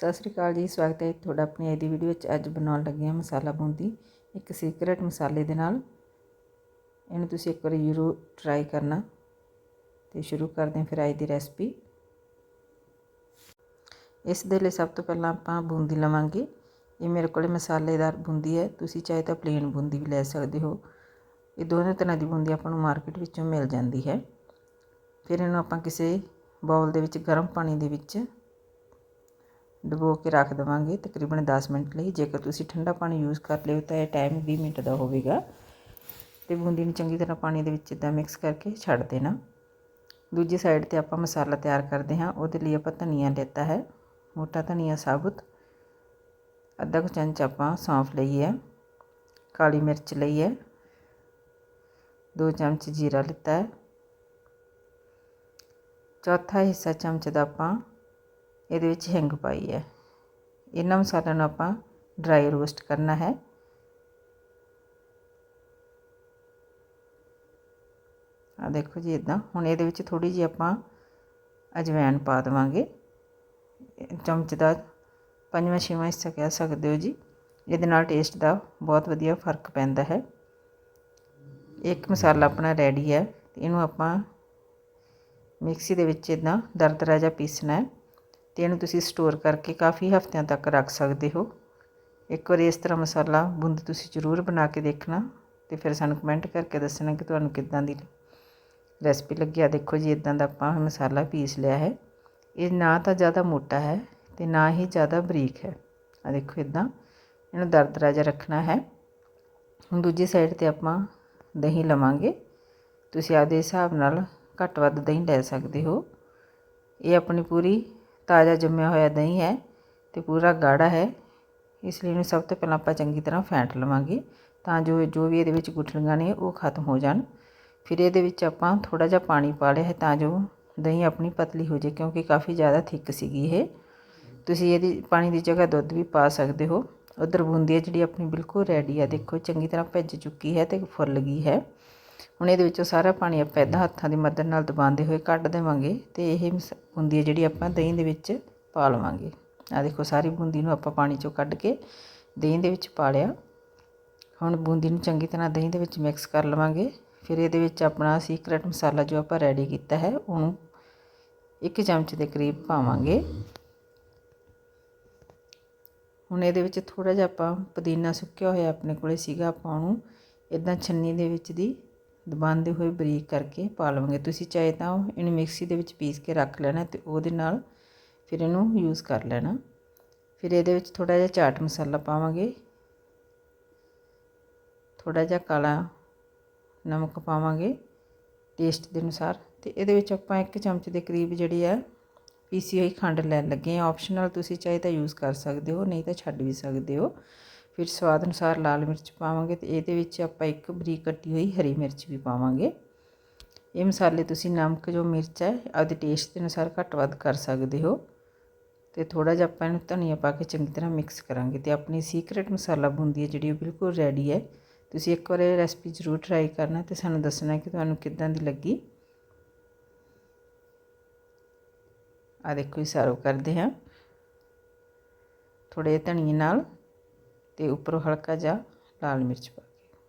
ਸਤਿ ਸ੍ਰੀ ਅਕਾਲ ਜੀ, ਸਵਾਗਤ ਹੈ ਤੁਹਾਡਾ ਆਪਣੀ ਅੱਜ ਦੀ ਵੀਡੀਓ ਵਿੱਚ। ਅੱਜ ਬਣਾਉਣ ਲੱਗੇ ਹਾਂ ਮਸਾਲਾ ਬੂੰਦੀ, ਇੱਕ ਸੀਕ੍ਰੇਟ ਮਸਾਲੇ ਦੇ ਨਾਲ। ਇਹਨੂੰ ਤੁਸੀਂ ਇੱਕ ਵਾਰੀ ਜ਼ਰੂਰ ਟਰਾਈ ਕਰਨਾ। ਤੇ ਸ਼ੁਰੂ ਕਰਦੇ ਹਾਂ ਫਿਰ ਅੱਜ ਦੀ ਰੈਸਪੀ ਇਸ ਦੇ ਲਈ ਸਭ ਤੋਂ ਪਹਿਲਾਂ ਆਪਾਂ ਬੂੰਦੀ ਲਵਾਂਗੇ। ਇਹ ਮੇਰੇ ਕੋਲੇ ਮਸਾਲੇਦਾਰ ਬੂੰਦੀ ਹੈ। ਤੁਸੀਂ ਚਾਹੇ ਤਾਂ ਪਲੇਨ ਬੂੰਦੀ ਵੀ ਲੈ ਸਕਦੇ ਹੋ। ਇਹ ਦੋਨੋਂ ਤਰ੍ਹਾਂ ਦੀ ਬੂੰਦੀ ਆਪਾਂ ਨੂੰ ਮਾਰਕੀਟ ਵਿੱਚੋਂ ਮਿਲ ਜਾਂਦੀ ਹੈ। ਫਿਰ ਇਹਨੂੰ ਆਪਾਂ ਕਿਸੇ ਬਾਉਲ ਦੇ ਵਿੱਚ ਗਰਮ ਪਾਣੀ ਦੇ ਵਿੱਚ ਡੁਬੋ ਕੇ ਰੱਖ ਦੇਵਾਂਗੇ ਤਕਰੀਬਨ 10 ਮਿੰਟ ਲਈ। ਜੇਕਰ ਤੁਸੀਂ ਠੰਡਾ ਪਾਣੀ ਯੂਜ਼ ਕਰ ਲਿਓ ਤਾਂ ਇਹ ਟਾਈਮ 20 ਮਿੰਟ ਦਾ ਹੋਵੇਗਾ। ਤੇ ਬੂੰਦੀ ਨੂੰ ਚੰਗੀ ਤਰ੍ਹਾਂ ਪਾਣੀ ਦੇ ਵਿੱਚ ਇਦਾਂ ਮਿਕਸ ਕਰਕੇ ਛੱਡ ਦੇਣਾ। ਦੂਜੀ ਸਾਈਡ ਤੇ ਆਪਾਂ ਮਸਾਲਾ ਤਿਆਰ ਕਰਦੇ ਹਾਂ। ਉਹਦੇ ਲਈ ਆਪਾਂ ਧਨੀਆ ਲੈਤਾ ਹੈ। ਮੋਟਾ ਧਨੀਆ ਸਾਬੁਤ। ਅੱਧਾ ਕੁ ਚਮਚ ਆਪਾਂ ਸੌਂਫ ਲਈ ਹੈ। ਕਾਲੀ ਮਿਰਚ ਲਈ ਹੈ। ਦੋ ਚਮਚ ਜੀਰਾ ਲਿੱਤਾ ਹੈ। ਚੌਥਾ ਹਿੱਸਾ ਚਮਚ ਦਾ ਆਪਾਂ ਇਹਦੇ ਵਿੱਚ ਹਿੰਗ ਪਾਈ ਹੈ। ਇਹਨਾਂ ਮਸਾਲਿਆਂ ਨੂੰ ਆਪਾਂ ਡਰਾਈ ਰੋਸਟ ਕਰਨਾ ਹੈ। ਆ ਦੇਖੋ ਜੀ ਇਦਾਂ ਹੁਣ ਇਹਦੇ ਵਿੱਚ ਥੋੜੀ ਜਿਹੀ ਆਪਾਂ ਅਜਵਾਇਣ ਪਾ ਦੇਵਾਂਗੇ। ਚਮਚ ਦਾ ਪੰਜਵਾਂ ਛੇਵਾਂ ਹਿੱਸਾ ਕਹਿ ਸਕਦੇ ਹੋ ਜੀ। ਇਹਦੇ ਨਾਲ ਟੇਸਟ ਦਾ ਬਹੁਤ ਵਧੀਆ ਫ਼ਰਕ ਪੈਂਦਾ ਹੈ। ਇੱਕ ਮਸਾਲਾ ਆਪਣਾ ਰੈਡੀ ਹੈ। ਇਹਨੂੰ ਆਪਾਂ ਮਿਕਸੀ ਦੇ ਵਿੱਚ ਇਦਾਂ ਦਰਦਰਾ ਜਿਹਾ ਪੀਸਣਾ ਹੈ। ਤੇ ਇਹਨੂੰ ਤੁਸੀਂ ਸਟੋਰ ਕਰਕੇ ਕਾਫੀ ਹਫ਼ਤਿਆਂ ਤੱਕ ਰੱਖ ਸਕਦੇ ਹੋ। ਇੱਕ ਵਾਰ ਇਸ ਤਰ੍ਹਾਂ ਮਸਾਲਾ ਬੂੰਦ ਤੁਸੀਂ ਜ਼ਰੂਰ ਬਣਾ ਕੇ ਦੇਖਣਾ ਤੇ ਫਿਰ ਸਾਨੂੰ ਕਮੈਂਟ ਕਰਕੇ ਦੱਸਣਾ ਕਿ ਤੁਹਾਨੂੰ ਕਿੱਦਾਂ ਦੀ ਰੈਸਪੀ ਲੱਗੀ। ਆ ਦੇਖੋ ਜੀ ਇਦਾਂ ਦਾ ਆਪਾਂ ਮਸਾਲਾ ਪੀਸ ਲਿਆ ਹੈ। ਇਹ ਨਾ ਤਾਂ ਜ਼ਿਆਦਾ ਮੋਟਾ ਹੈ ਤੇ ਨਾ ਹੀ ਜ਼ਿਆਦਾ ਬਰੀਕ ਹੈ। ਆ ਦੇਖੋ ਇਦਾਂ ਇਹਨੂੰ ਦਰਦਰਾ ਜਿਹਾ ਰੱਖਣਾ ਹੈ। ਹੁਣ ਦੂਜੀ ਸਾਈਡ ਤੇ ਆਪਾਂ ਦਹੀਂ ਲਵਾਂਗੇ। ਤੁਸੀਂ ਆਪਦੇ ਹਿਸਾਬ ਨਾਲ ਘੱਟ ਵੱਧ ਦਹੀਂ ਲੈ ਸਕਦੇ ਹੋ। ਇਹ ਆਪਣੀ ਪੂਰੀ ਤਾਜ਼ਾ ਜੰਮਿਆ ਹੋਇਆ ਦਹੀਂ ਹੈ ਅਤੇ ਪੂਰਾ ਗਾੜਾ ਹੈ। ਇਸ ਲਈ ਇਹਨੂੰ ਸਭ ਤੋਂ ਪਹਿਲਾਂ ਆਪਾਂ ਚੰਗੀ ਤਰ੍ਹਾਂ ਫੈਂਟ ਲਵਾਂਗੇ ਤਾਂ ਜੋ ਜੋ ਵੀ ਇਹਦੇ ਵਿੱਚ ਗੁਠਲੀਆਂ ਨੇ ਉਹ ਖਤਮ ਹੋ ਜਾਣ। ਫਿਰ ਇਹਦੇ ਵਿੱਚ ਆਪਾਂ ਥੋੜਾ ਜਿਹਾ ਪਾਣੀ ਪਾ ਲਿਆ ਹੈ ਤਾਂ ਜੋ ਦਹੀਂ ਆਪਣੀ ਪਤਲੀ ਹੋ ਜਾਏ ਕਿਉਂਕਿ ਕਾਫੀ ਜ਼ਿਆਦਾ ਥਿੱਕ ਸੀਗੀ ਇਹ। ਤੁਸੀਂ ਇਹਦੀ ਪਾਣੀ ਦੀ ਜਗ੍ਹਾ ਦੁੱਧ ਵੀ ਪਾ ਸਕਦੇ ਹੋ। ਉਧਰ ਬੂੰਦੀ ਹੈ ਜਿਹੜੀ ਆਪਣੀ ਬਿਲਕੁਲ ਰੈਡੀ ਹੈ ਦੇਖੋ ਚੰਗੀ ਤਰ੍ਹਾਂ ਭਿੱਜ ਚੁੱਕੀ ਹੈ ਤੇ ਫੁੱਲ ਗਈ ਹੈ। ਹੁਣ ਇਹਦੇ ਵਿੱਚੋਂ ਸਾਰਾ ਪਾਣੀ ਆਪਾਂ ਇਦਾਂ ਹੱਥਾਂ ਦੀ ਮਦਦ ਨਾਲ ਦਬਾਉਂਦੇ ਹੋਏ ਕੱਢ ਦੇਵਾਂਗੇ ਤੇ ਇਹ ਬੂੰਦੀ ਹੈ ਜਿਹੜੀ ਆਪਾਂ ਦਹੀਂ ਦੇ ਵਿੱਚ ਪਾ ਲਵਾਂਗੇ। ਆ ਦੇਖੋ ਸਾਰੀ ਬੂੰਦੀ ਨੂੰ ਆਪਾਂ ਪਾਣੀ ਚੋਂ ਕੱਢ ਕੇ ਦਹੀਂ ਦੇ ਵਿੱਚ ਪਾ ਲਿਆ। ਹੁਣ ਬੂੰਦੀ ਨੂੰ ਚੰਗੀ ਤਰ੍ਹਾਂ ਦਹੀਂ ਦੇ ਵਿੱਚ ਮਿਕਸ ਕਰ ਲਵਾਂਗੇ। ਫਿਰ ਇਹਦੇ ਵਿੱਚ ਆਪਣਾ ਸੀਕ੍ਰੇਟ ਮਸਾਲਾ ਜੋ ਆਪਾਂ ਰੈਡੀ ਕੀਤਾ ਹੈ, ਉਹਨੂੰ ਇੱਕ ਚਮਚ ਦੇ ਕਰੀਬ ਪਾਵਾਂਗੇ। ਹੁਣ ਇਹਦੇ ਵਿੱਚ ਥੋੜਾ ਜਿਹਾ ਆਪਾਂ ਪੁਦੀਨਾ ਸੁੱਕਿਆ ਹੋਇਆ ਆਪਣੇ ਕੋਲੇ ਸੀਗਾ, ਆਪਾਂ ਉਹਨੂੰ ਇਦਾਂ ਛੰਨੀ ਦੇ ਵਿੱਚ ਦੀ ਦਬਾਉਂਦੇ ਹੋਏ ਬਰੀਕ ਕਰਕੇ ਪਾ ਲਵਾਂਗੇ। ਤੁਸੀਂ ਚਾਹੇ ਤਾਂ ਇਹਨੂੰ ਮਿਕਸੀ ਦੇ ਵਿੱਚ ਪੀਸ ਕੇ ਰੱਖ ਲੈਣਾ ਤੇ ਉਹਦੇ ਨਾਲ ਫਿਰ ਇਹਨੂੰ ਯੂਜ਼ ਕਰ ਲੈਣਾ। ਫਿਰ ਇਹਦੇ ਵਿੱਚ ਥੋੜਾ ਜਿਹਾ ਚਾਟ ਮਸਾਲਾ ਪਾਵਾਂਗੇ। ਥੋੜਾ ਜਿਹਾ ਕਾਲਾ ਨਮਕ ਪਾਵਾਂਗੇ ਟੇਸਟ ਦੇ ਅਨੁਸਾਰ ਤੇ ਇਹਦੇ ਵਿੱਚ ਆਪਾਂ ਇੱਕ ਚਮਚ ਦੇ ਕਰੀਬ ਜਿਹੜੀ ਆ ਪੀਸੀ ਹੋਈ ਖੰਡ ਲੈਣ ਲੱਗੇ ਆ ਆਪਸ਼ਨਲ ਤੁਸੀਂ ਚਾਹੇ ਤਾਂ ਯੂਜ਼ ਕਰ ਸਕਦੇ ਹੋ, ਨਹੀਂ ਤਾਂ ਛੱਡ ਵੀ ਸਕਦੇ ਹੋ। ਫਿਰ ਸਵਾਦ ਅਨੁਸਾਰ ਲਾਲ ਮਿਰਚ ਪਾਵਾਂਗੇ ਤੇ ਇਹਦੇ ਵਿੱਚ ਆਪਾਂ ਇੱਕ ਬਰੀਕ ਕੱਟੀ ਹੋਈ ਹਰੀ ਮਿਰਚ ਵੀ ਪਾਵਾਂਗੇ। ਇਹ ਮਸਾਲੇ ਤੁਸੀਂ ਨਮਕ ਜੋ ਮਿਰਚ ਹੈ, ਆਪਦੇ ਟੇਸਟ ਦੇ ਅਨੁਸਾਰ ਘੱਟ ਵੱਧ ਕਰ ਸਕਦੇ ਹੋ। ਤੇ ਥੋੜਾ ਜਿਹਾ ਆਪਾਂ ਇਹਨੂੰ ਧਨੀਆ ਪਾ ਕੇ ਚੰਗੀ ਤਰ੍ਹਾਂ ਮਿਕਸ ਕਰਾਂਗੇ ਤੇ ਆਪਣੀ ਸੀਕ੍ਰੇਟ ਮਸਾਲਾ ਬੂੰਦੀ ਹੈ ਜਿਹੜੀ ਉਹ ਬਿਲਕੁਲ ਰੈਡੀ ਹੈ। ਤੁਸੀਂ ਇੱਕ ਵਾਰ ਇਹ ਰੈਸਪੀ ਜ਼ਰੂਰ ਟਰਾਈ ਕਰਨਾ ਤੇ ਸਾਨੂੰ ਦੱਸਣਾ ਕਿ ਤੁਹਾਨੂੰ ਕਿੱਦਾਂ ਦੀ ਲੱਗੀ। ਆ ਦੇਖੋ ਇਹ ਸਰਵ ਕਰਦੇ ਹਾਂ। ਥੋੜੇ ਧਨੀਏ ਨਾਲ ਤੇ ਉੱਪਰੋਂ ਹਲਕਾ ਜਿਹਾ ਲਾਲ ਮਿਰਚ ਪਾ